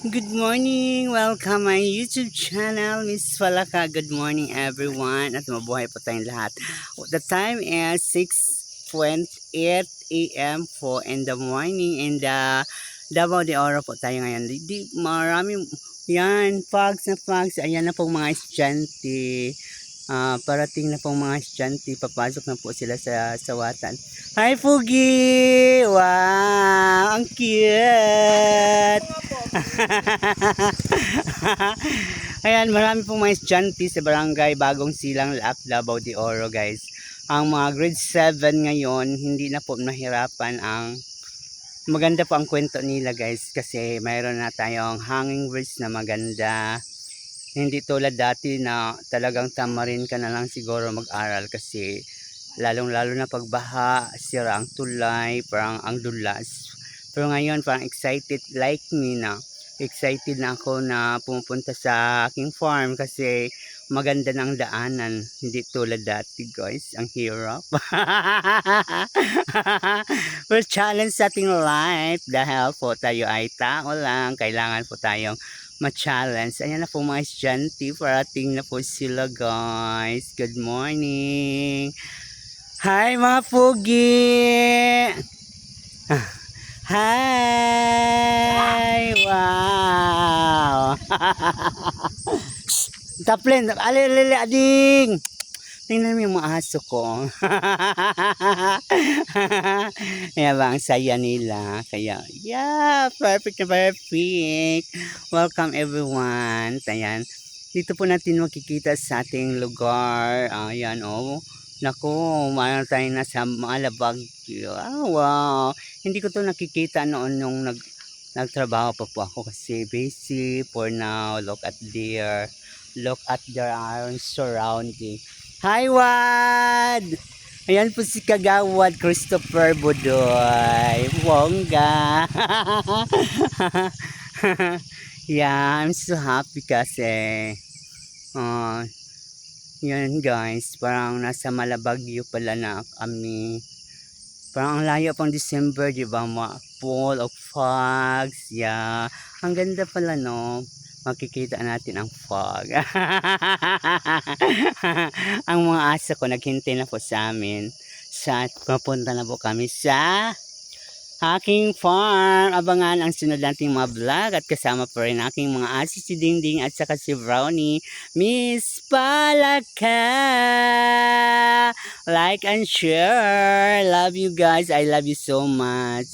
Good morning! Welcome my YouTube channel, Miss Falaka. Good morning everyone at mabuhay po tayong lahat. The time is 6.28 a.m. po in the morning in the Davao de Oro po tayo ngayon. Di, marami, yan, fogs na fogs. Ayan na pong mga estudyante. Ah, parating na pong mga estudyante. Papasok na po sila sa sawatan. Hi, Fugi! Wow! Ang cute! Ayan, marami pong mga estudyante sa barangay Bagong Silang Laak, Davao de Oro, guys. Ang mga grade 7 ngayon, hindi na po nahirapan ang maganda po ang kwento nila guys kasi mayroon na tayong hanging bridge na maganda hindi tulad dati na talagang tamarin ka na lang siguro mag-aral kasi lalong lalo na pagbaha sira ang tulay parang ang dulas pero ngayon parang excited like me na excited na ako na pumupunta sa aking farm kasi maganda ng daanan. Hindi tulad dati guys. Ang hirap. Well challenge sa ating life. Dahil po tayo ay tao lang. Kailangan po tayong ma-challenge. Ayan na po mga estudyante. Parating na po sila guys. Good morning. Hi mga pugi hi wow Taplin, alilili, ading. Tingnan mo yung mga aso ko. Kaya ba, ang saya nila. Kaya, yeah, perfect na perfect. Welcome everyone. Ayan. Dito po natin makikita sa ating lugar. Ayan, oh. Naku, mayroon tayo na sa Malabag. Ah, wow. Hindi ko to nakikita noon nung nag nagtrabaho pa po ako kasi busy for now. Look at there look at their iron surrounding. Hi, Wad! Ayan po si Kagawad Christopher Budoy. Wongga! yeah, I'm so happy kasi uh, yan guys, parang nasa Malabagyo pala na kami. Parang ang layo pang December, di ba? Ma- Full of fogs. Yeah. Ang ganda pala, no? makikita natin ang fog. ang mga aso ko naghintay na po sa amin. Sa papunta na po kami sa aking farm. Abangan ang sunod nating mga vlog at kasama pa rin aking mga aso si Dingding at saka si Brownie. Miss Palaka! Like and share. Love you guys. I love you so much.